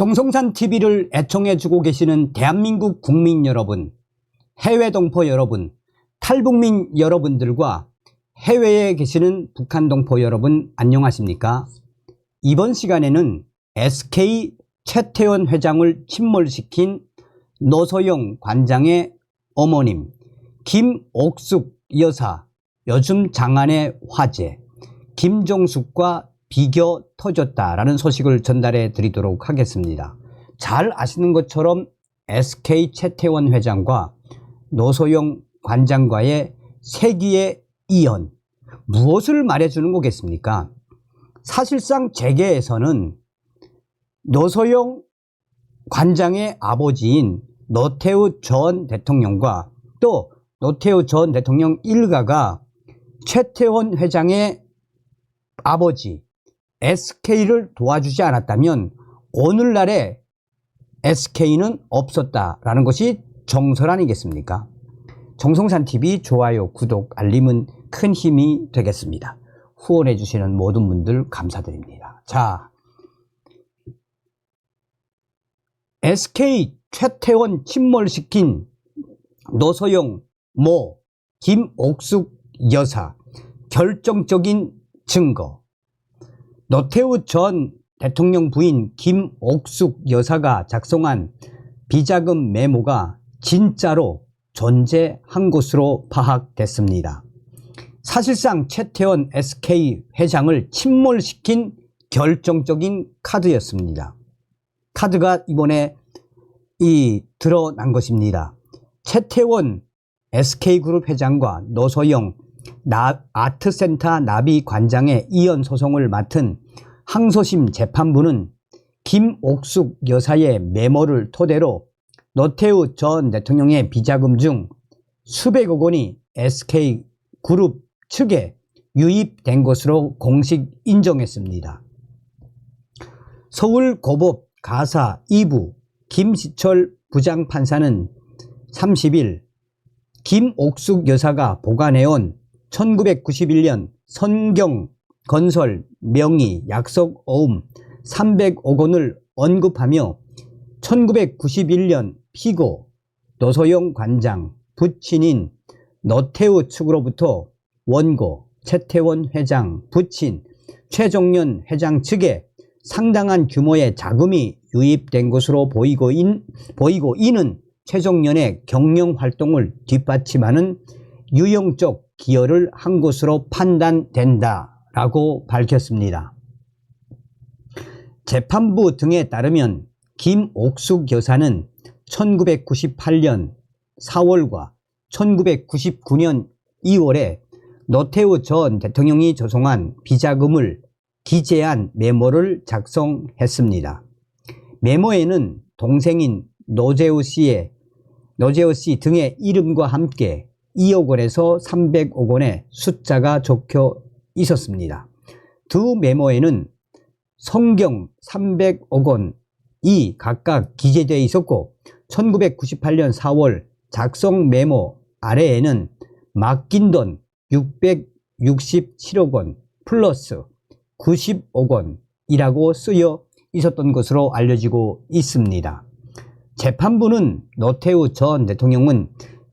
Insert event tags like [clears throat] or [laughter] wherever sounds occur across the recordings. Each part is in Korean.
정성산 TV를 애청해주고 계시는 대한민국 국민 여러분, 해외 동포 여러분, 탈북민 여러분들과 해외에 계시는 북한 동포 여러분 안녕하십니까? 이번 시간에는 SK 최태원 회장을 침몰시킨 노소영 관장의 어머님 김옥숙 여사 요즘 장안의 화제 김종숙과 비교 터졌다라는 소식을 전달해 드리도록 하겠습니다. 잘 아시는 것처럼 SK 최태원 회장과 노소영 관장과의 세기의 이연 무엇을 말해주는 거겠습니까? 사실상 재계에서는 노소영 관장의 아버지인 노태우 전 대통령과 또 노태우 전 대통령 일가가 최태원 회장의 아버지 SK를 도와주지 않았다면 오늘날의 SK는 없었다라는 것이 정설 아니겠습니까? 정성산 TV 좋아요, 구독, 알림은 큰 힘이 되겠습니다. 후원해 주시는 모든 분들 감사드립니다. 자, SK 최태원 침몰시킨 노소영 모 김옥숙 여사 결정적인 증거 노태우 전 대통령 부인 김옥숙 여사가 작성한 비자금 메모가 진짜로 존재한 것으로 파악됐습니다. 사실상 최태원 SK 회장을 침몰시킨 결정적인 카드였습니다. 카드가 이번에 이 드러난 것입니다. 최태원 SK그룹 회장과 노소영 나, 아트센터 나비 관장의 이연 소송을 맡은 항소심 재판부는 김옥숙 여사의 메모를 토대로 노태우 전 대통령의 비자금 중 수백억 원이 SK그룹 측에 유입된 것으로 공식 인정했습니다. 서울고법 가사 2부 김시철 부장판사는 30일 김옥숙 여사가 보관해온 1991년 선경 건설 명의 약속 어음 300억 원을 언급하며 1991년 피고 노소영 관장 부친인 노태우 측으로부터 원고 최태원 회장 부친 최종년 회장 측에 상당한 규모의 자금이 유입된 것으로 보이고, 인, 보이고 이는 최종년의 경영 활동을 뒷받침하는 유용적 기여를 한 것으로 판단된다라고 밝혔습니다. 재판부 등에 따르면 김옥숙 여사는 1998년 4월과 1999년 2월에 노태우 전 대통령이 조성한 비자금을 기재한 메모를 작성했습니다. 메모에는 동생인 노재우 씨의 노재우 씨 등의 이름과 함께 2억 원에서 300억 원의 숫자가 적혀 있었습니다. 두 메모에는 성경 300억 원이 각각 기재되어 있었고 1998년 4월 작성 메모 아래에는 맡긴 돈 667억 원 플러스 90억 원이라고 쓰여 있었던 것으로 알려지고 있습니다. 재판부는 노태우 전 대통령은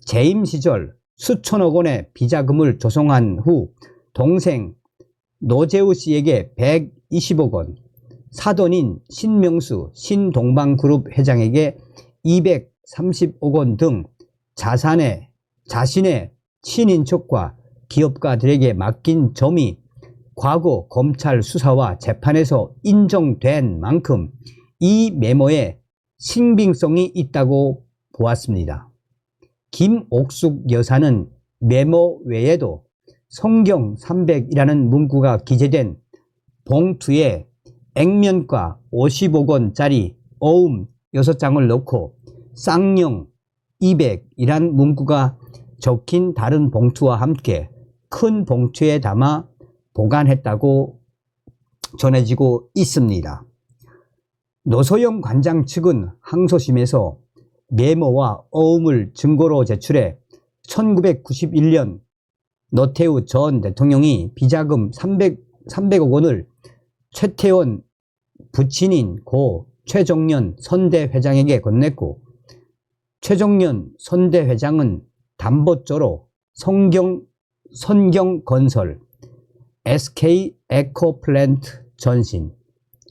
재임 시절 수천억 원의 비자금을 조성한 후 동생 노재우 씨에게 120억 원, 사돈인 신명수 신동방그룹 회장에게 230억 원 등 자산의 자신의 친인척과 기업가들에게 맡긴 점이 과거 검찰 수사와 재판에서 인정된 만큼 이 메모에 신빙성이 있다고 보았습니다. 김옥숙 여사는 메모 외에도 성경 300이라는 문구가 기재된 봉투에 액면가 50억 원짜리 어음 6장을 넣고 쌍용 200이란 문구가 적힌 다른 봉투와 함께 큰 봉투에 담아 보관했다고 전해지고 있습니다. 노소영 관장 측은 항소심에서 메모와 어음을 증거로 제출해 1991년 노태우 전 대통령이 비자금 300, 300억 원을 최태원 부친인 고 최정년 선대회장에게 건넸고 최정년 선대회장은 담보조로 성경 선경건설 SK 에코플랜트 전신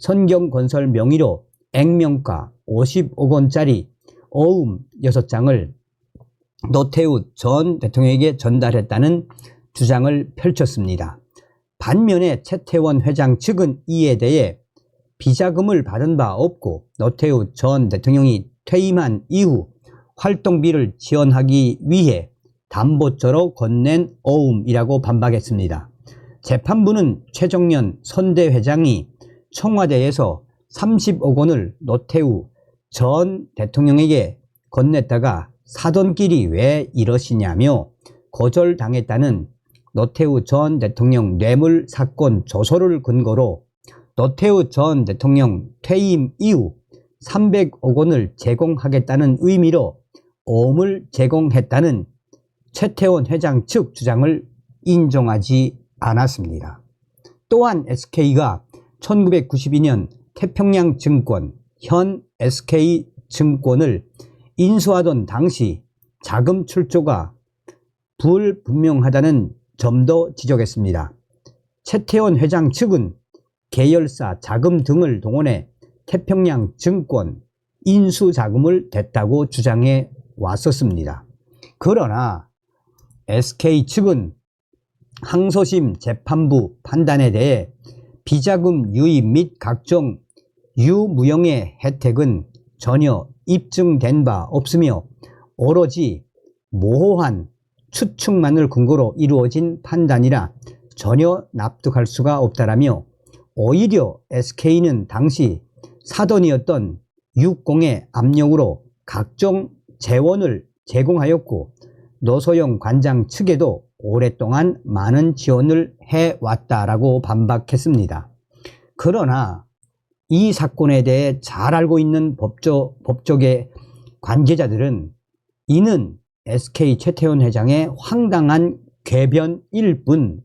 선경건설 명의로 액면가 50억 원짜리 어음 6장을 노태우 전 대통령에게 전달했다는 주장을 펼쳤습니다. 반면에 최태원 회장 측은 이에 대해 비자금을 받은 바 없고 노태우 전 대통령이 퇴임한 이후 활동비를 지원하기 위해 담보조로 건넨 어음이라고 반박했습니다. 재판부는 최정년 선대회장이 청와대에서 30억 원을 노태우 전 대통령에게 건넸다가 사돈끼리 왜 이러시냐며 거절당했다는 노태우 전 대통령 뇌물 사건 조서를 근거로 노태우 전 대통령 퇴임 이후 300억 원을 제공하겠다는 의미로 오음을 제공했다는 최태원 회장 측 주장을 인정하지 않았습니다. 또한 SK가 1992년 태평양 증권, 현 SK 증권을 인수하던 당시 자금 출조가 불분명하다는 점도 지적했습니다. 최태원 회장 측은 계열사 자금 등을 동원해 태평양 증권 인수 자금을 댔다고 주장해 왔었습니다. 그러나 SK 측은 항소심 재판부 판단에 대해 비자금 유입 및 각종 유무형의 혜택은 전혀 입증된 바 없으며 오로지 모호한 추측만을 근거로 이루어진 판단이라 전혀 납득할 수가 없다라며 오히려 SK는 당시 사돈이었던 육공의 압력으로 각종 재원을 제공하였고 노소영 관장 측에도 오랫동안 많은 지원을 해왔다라고 반박했습니다. 그러나 이 사건에 대해 잘 알고 있는 법조, 법조계 관계자들은 이는 SK 최태원 회장의 황당한 궤변일 뿐.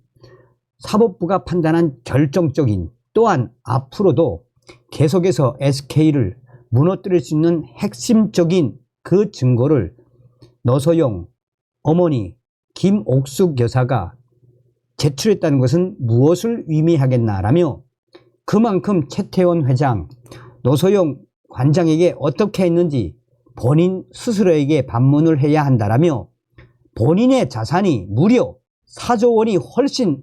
사법부가 판단한 결정적인 또한 앞으로도 계속해서 SK를 무너뜨릴 수 있는 핵심적인 그 증거를 노소영 어머니 김옥숙 여사가 제출했다는 것은 무엇을 의미하겠나라며 그만큼 최태원 회장, 노소영 관장에게 어떻게 했는지 본인 스스로에게 반문을 해야 한다라며 본인의 자산이 무려 4조 원이 훨씬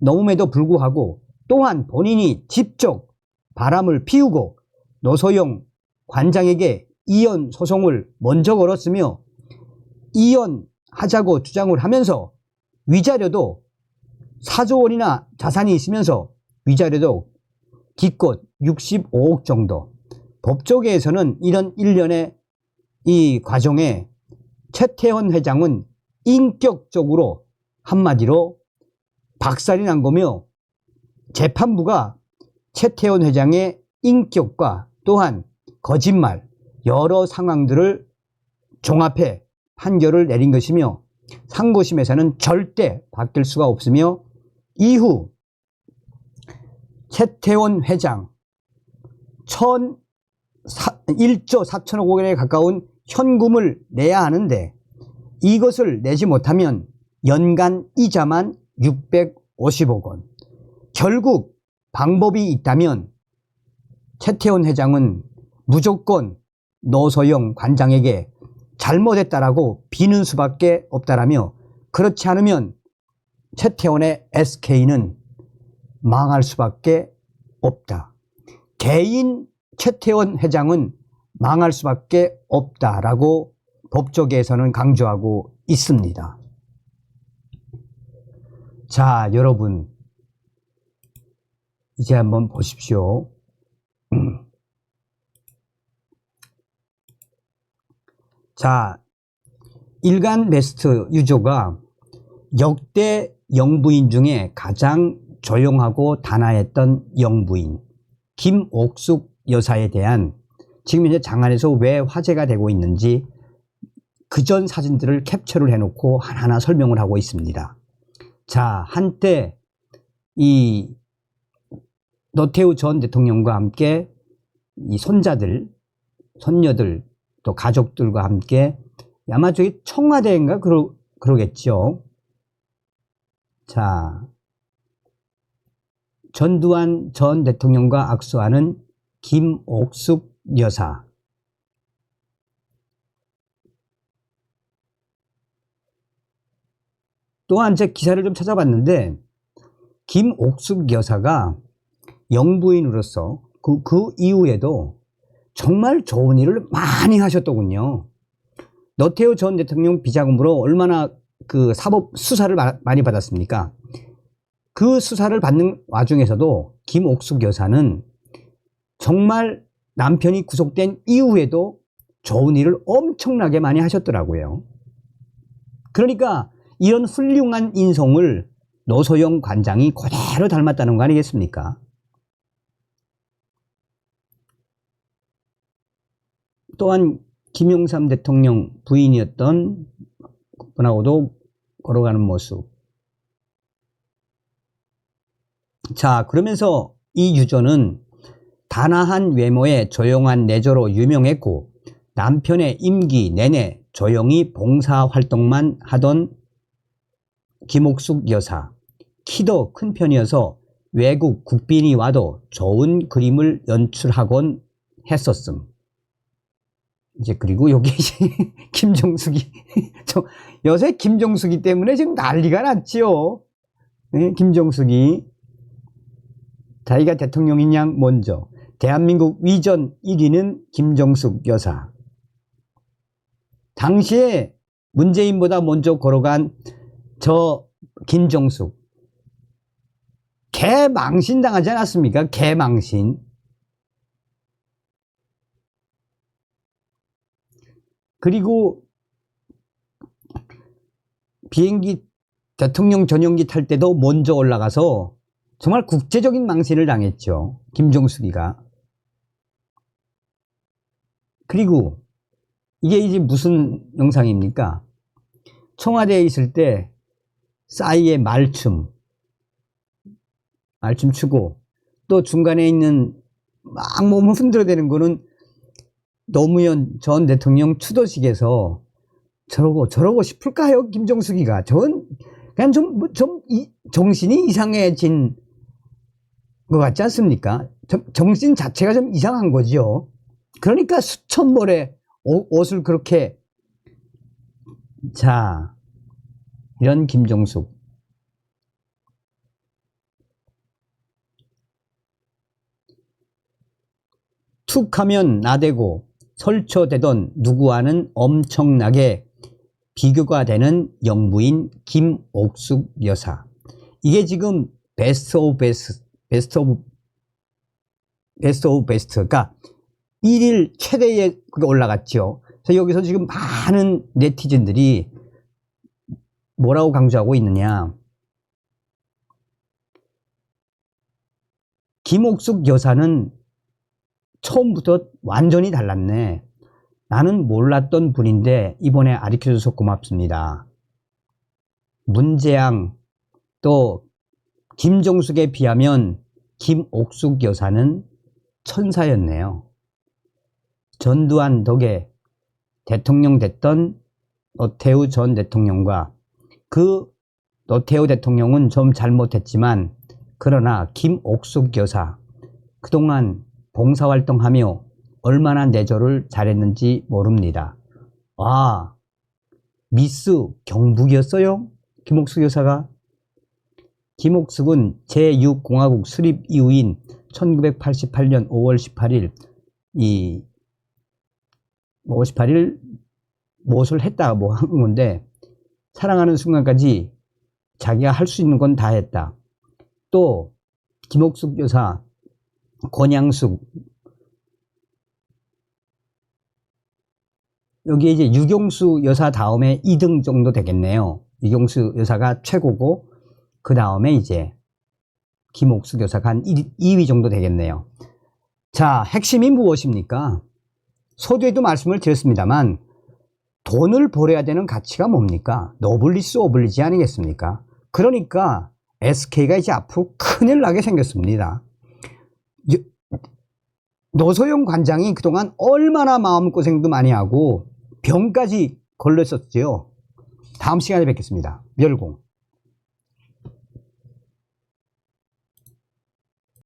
넘음에도 불구하고 또한 본인이 직접 바람을 피우고 노소영 관장에게 이혼 소송을 먼저 걸었으며 이혼하자고 주장을 하면서 위자료도 4조 원이나 자산이 있으면서 위자료도 기껏 65억 정도. 법조계에서는 이런 일련의 이 과정에 최태원 회장은 인격적으로 한마디로 박살이 난 거며 재판부가 최태원 회장의 인격과 또한 거짓말 여러 상황들을 종합해 판결을 내린 것이며 상고심에서는 절대 바뀔 수가 없으며 이후 최태원 회장 1조 4천억 원에 가까운 현금을 내야 하는데 이것을 내지 못하면 연간 이자만 650억 원. 결국 방법이 있다면 최태원 회장은 무조건 노소영 관장에게 잘못했다라고 비는 수밖에 없다라며 그렇지 않으면 최태원의 SK는 망할 수밖에 없다. 개인 최태원 회장은 망할 수밖에 없다라고 법조계에서는 강조하고 있습니다. 자, 여러분. 이제 한번 보십시오. [clears throat] 자, 일간 베스트 유저가 역대 영부인 중에 가장 조용하고 단아했던 영부인 김옥숙 여사에 대한 지금 현재 장안에서 왜 화제가 되고 있는지 그 전 사진들을 캡처를 해놓고 하나하나 설명을 하고 있습니다. 자, 한때 이 노태우 전 대통령과 함께 이 손자들, 손녀들, 또 가족들과 함께 아마 저기 청와대인가 그러, 그러겠죠. 자, 전두환 전 대통령과 악수하는 김옥숙 여사. 또한 제 기사를 좀 찾아봤는데 김옥숙 여사가 영부인으로서 그, 그 이후에도 정말 좋은 일을 많이 하셨더군요. 너태우 전 대통령 비자금으로 얼마나 그 사법 수사를 마- 많이 받았습니까? 그 수사를 받는 와중에서도 김옥숙 여사는 정말 남편이 구속된 이후에도 좋은 일을 엄청나게 많이 하셨더라고요. 그러니까 이런 훌륭한 인성을 노소영 관장이 그대로 닮았다는 거 아니겠습니까? 또한 김용삼 대통령 부인이었던 분하고도 걸어가는 모습. 자, 그러면서 이 유저는 단아한 외모에 조용한 내조로 유명했고 남편의 임기 내내 조용히 봉사 활동만 하던 김옥숙 여사. 키도 큰 편이어서 외국 국빈이 와도 좋은 그림을 연출하곤 했었음. 이제 그리고 여기 이제 [laughs] 김정숙이 저 요새 김정숙이 때문에 지금 난리가 났지요. 네, 김정숙이 자기가 대통령인 양 먼저 대한민국 위전 1위는 김정숙 여사. 당시에 문재인보다 먼저 걸어간 저 김정숙 개망신 당하지 않았습니까? 개망신. 그리고 비행기 대통령 전용기 탈 때도 먼저 올라가서 정말 국제적인 망신을 당했죠. 김정숙이가. 그리고 이게 이제 무슨 영상입니까? 청와대에 있을 때 싸이의 말춤, 말춤 추고 또 중간에 있는 막 몸을 흔들어대는 거는 노무현 전 대통령 추도식에서 저러고 저러고 싶을까요? 김정숙이가 전 그냥 좀, 뭐좀 이- 정신이 이상해진 것 같지 않습니까? 정- 정신 자체가 좀 이상한 거죠. 그러니까 수천 벌의 옷- 옷을 그렇게 자 이런 김정숙 툭 하면 나대고 설쳐대던 누구와는 엄청나게 비교가 되는 영부인 김옥숙 여사. 이게 지금 베스트 오브 베스트, 베스트 오브, 베스트 오브 베스트가 1일 최대에 그게 올라갔죠. 그래서 여기서 지금 많은 네티즌들이 뭐라고 강조하고 있느냐. 김옥숙 여사는 처음부터 완전히 달랐네. 나는 몰랐던 분인데 이번에 알려줘서 고맙습니다. 문재양 또 김정숙에 비하면 김옥숙 여사는 천사였네요. 전두환 덕에 대통령 됐던 노태우 전 대통령과 그 노태우 대통령은 좀 잘못했지만 그러나 김옥숙 여사 그동안 봉사활동하며 얼마나 내조를 잘했는지 모릅니다. 와, 미스 경북이었어요? 김옥숙 여사가? 김옥숙은 제6공화국 수립 이후인 1988년 5월 18일, 이, 5월 18일 무엇을 했다, 뭐 한 건데, 사랑하는 순간까지 자기가 할 수 있는 건 다 했다. 또, 김옥숙 여사, 권양숙, 여기에 이제 유경수 여사 다음에 2등 정도 되겠네요. 유경수 여사가 최고고, 그 다음에 이제 김옥숙 여사가 한 2위 정도 되겠네요. 자, 핵심이 무엇입니까? 서두에도 말씀을 드렸습니다만, 돈을 벌어야 되는 가치가 뭡니까? 노블리스 오블리지 아니겠습니까? 그러니까 SK가 이제 앞으로 큰일 나게 생겼습니다. 여- 노소영 관장이 그동안 얼마나 마음고생도 많이 하고 병까지 걸렸었지요. 다음 시간에 뵙겠습니다. 멸공.